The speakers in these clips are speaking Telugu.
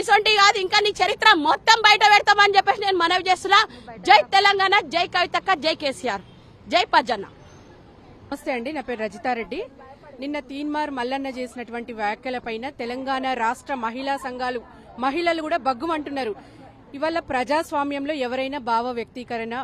ఇసొంటి కాదు ఇంకా నీ చరిత్ర మొత్తం బయట పెడతామని చెప్పేసి నేను మనవి చేస్తున్నా. జై తెలంగాణ జై కవితక్క జై కేసీఆర్. జై పజ్జన్న నమస్తే అండి నా పేరు రజితారెడ్డి నిన్న తీన్మార్ మల్లన్న చేసినటువంటి వ్యాఖ్యలపైన తెలంగాణ రాష్ట్ర మహిళా సంఘాలు మహిళలు కూడా బగ్గుమంటున్నారు. ఇవాళ ప్రజాస్వామ్యంలో ఎవరైనా భావ వ్యక్తీకరణ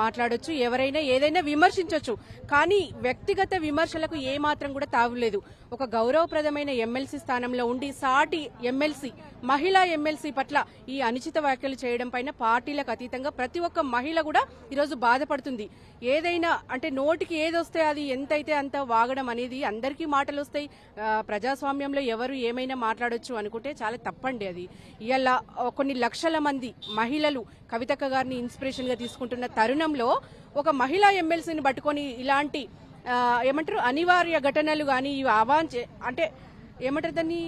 మాట్లాడొచ్చు ఎవరైనా ఏదైనా విమర్శించవచ్చు కానీ వ్యక్తిగత విమర్శలకు ఏ మాత్రం కూడా తావులేదు ఒక గౌరవప్రదమైన ఎమ్మెల్సీ స్థానంలో ఉండి సాటి ఎమ్మెల్సీ మహిళా ఎమ్మెల్సీ పట్ల ఈ అనుచిత వ్యాఖ్యలు చేయడం పైన పార్టీలకు అతీతంగా ప్రతి ఒక్క మహిళ కూడా ఈరోజు బాధపడుతుంది. ఏదైనా అంటే నోటికి ఏదొస్తే అది ఎంతైతే అంత వాగడం అనేది అందరికీ మాటలు వస్తాయి ప్రజాస్వామ్యంలో ఎవరు ఏమైనా మాట్లాడొచ్చు అనుకుంటే చాలా తప్పండి అది. ఇలా కొన్ని లక్షల మంది మహిళలు కవితక్క గారిని ఇన్స్పిరేషన్గా తీసుకుంటున్న తరుణంలో ఒక మహిళా ఎమ్మెల్సీని పట్టుకొని ఇలాంటి ఏమంటారు అనివార్య ఘటనలు కానీ ఇవి అవాంఛ అంటే ఏమంటారు దాన్ని?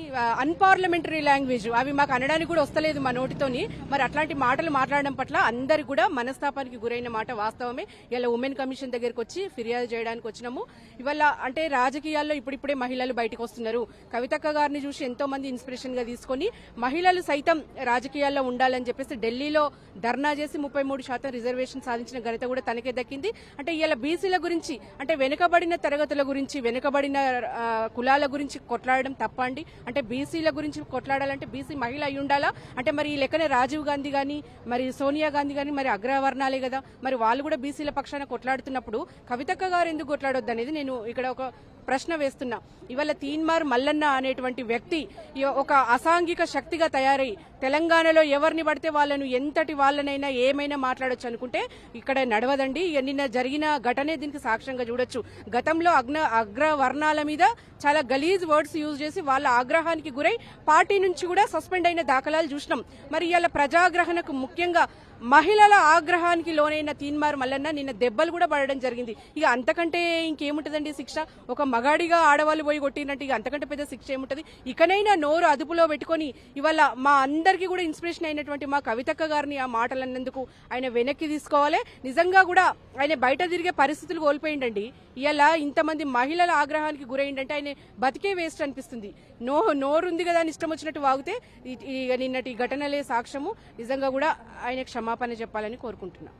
అన్పార్లమెంటరీ లాంగ్వేజ్ అవి మాకు అనడానికి కూడా వస్తలేదు మా నోటితోని. మరి అట్లాంటి మాటలు మాట్లాడడం పట్ల అందరు కూడా మనస్తాపానికి గురైన మాట వాస్తవమే. ఇలా ఉమెన్ కమిషన్ దగ్గరికి వచ్చి ఫిర్యాదు చేయడానికి వచ్చినాము. ఇవాళ అంటే రాజకీయాల్లో ఇప్పుడిప్పుడే మహిళలు బయటకు వస్తున్నారు. కవితక్క గారిని చూసి ఎంతో మంది ఇన్స్పిరేషన్గా తీసుకొని మహిళలు సైతం రాజకీయాల్లో ఉండాలని చెప్పేసి ఢిల్లీలో ధర్నా చేసి ముప్పై మూడు శాతం రిజర్వేషన్ సాధించిన ఘనత కూడా తనకే దక్కింది. అంటే ఇలా బీసీల గురించి అంటే వెనుకబడిన తరగతుల గురించి వెనుకబడిన కులాల గురించి కొట్లాడడం తప్ప అండి. అంటే బీసీల గురించి కొట్లాడాలంటే బీసీ మహిళ అయి ఉండాలా? అంటే మరి ఈ లెక్కనే రాజీవ్ గాంధీ కానీ మరి సోనియా గాంధీ కానీ మరి అగ్రవర్ణాలే కదా? మరి వాళ్ళు కూడా బీసీల పక్షాన కొట్లాడుతున్నప్పుడు కవితక్క గారు ఎందుకు కొట్లాడొద్దు అనేది నేను ఇక్కడ ఒక ప్రశ్న వేస్తున్నా. ఇవాళ తీన్మార్ మల్లన్న అనేటువంటి వ్యక్తి ఒక అసాంఘిక శక్తిగా తయారై తెలంగాణలో ఎవరిని పడితే వాళ్ళను ఎంతటి వాళ్ళనైనా ఏమైనా మాట్లాడొచ్చు అనుకుంటే ఇక్కడ నడవదండి. నిన్న జరిగిన ఘటనే దీనికి సాక్ష్యంగా చూడొచ్చు. గతంలో అగ్న అగ్రవర్ణాల మీద చాలా గలీజ్ వర్డ్స్ యూజ్ చేసి వాళ్ళ ఆగ్రహానికి గురై పార్టీ నుంచి కూడా సస్పెండ్ అయిన దాఖలాలు చూసినాం. మరి ఇవాళ ప్రజాగ్రహణకు ముఖ్యంగా మహిళల ఆగ్రహానికి లోనైన తీన్మార్ మల్లన్న నిన్న దెబ్బలు కూడా పడడం జరిగింది. ఇక అంతకంటే ఇంకేముంటుందండి శిక్ష? ఒక మగాడిగా ఆడవాళ్ళు పోయి కొట్టినట్టు ఇక అంతకంటే పెద్ద శిక్ష ఏముంటుంది? ఇకనైనా నోరు అదుపులో పెట్టుకొని ఇవాళ మా అందరికీ కూడా ఇన్స్పిరేషన్ అయినటువంటి మా కవితక్క గారిని ఆ మాటలు అన్నందుకు ఆయన వెనక్కి తీసుకోవాలి. నిజంగా కూడా ఆయన బయట తిరిగే పరిస్థితులు కోల్పోయిండండి. ఇలా ఇంతమంది మహిళల ఆగ్రహానికి గురైందంటే ఆయన బతికే వేస్ట్ అనిపిస్తుంది. నో నోరుంది కదా అని ఇష్టం వచ్చినట్టు వాగితే ఈ నిన్నటి ఘటనలే సాక్ష్యము. నిజంగా కూడా ఆయన క్షమ క్షమాపణ చెప్పాలని కోరుకుంటున్నా.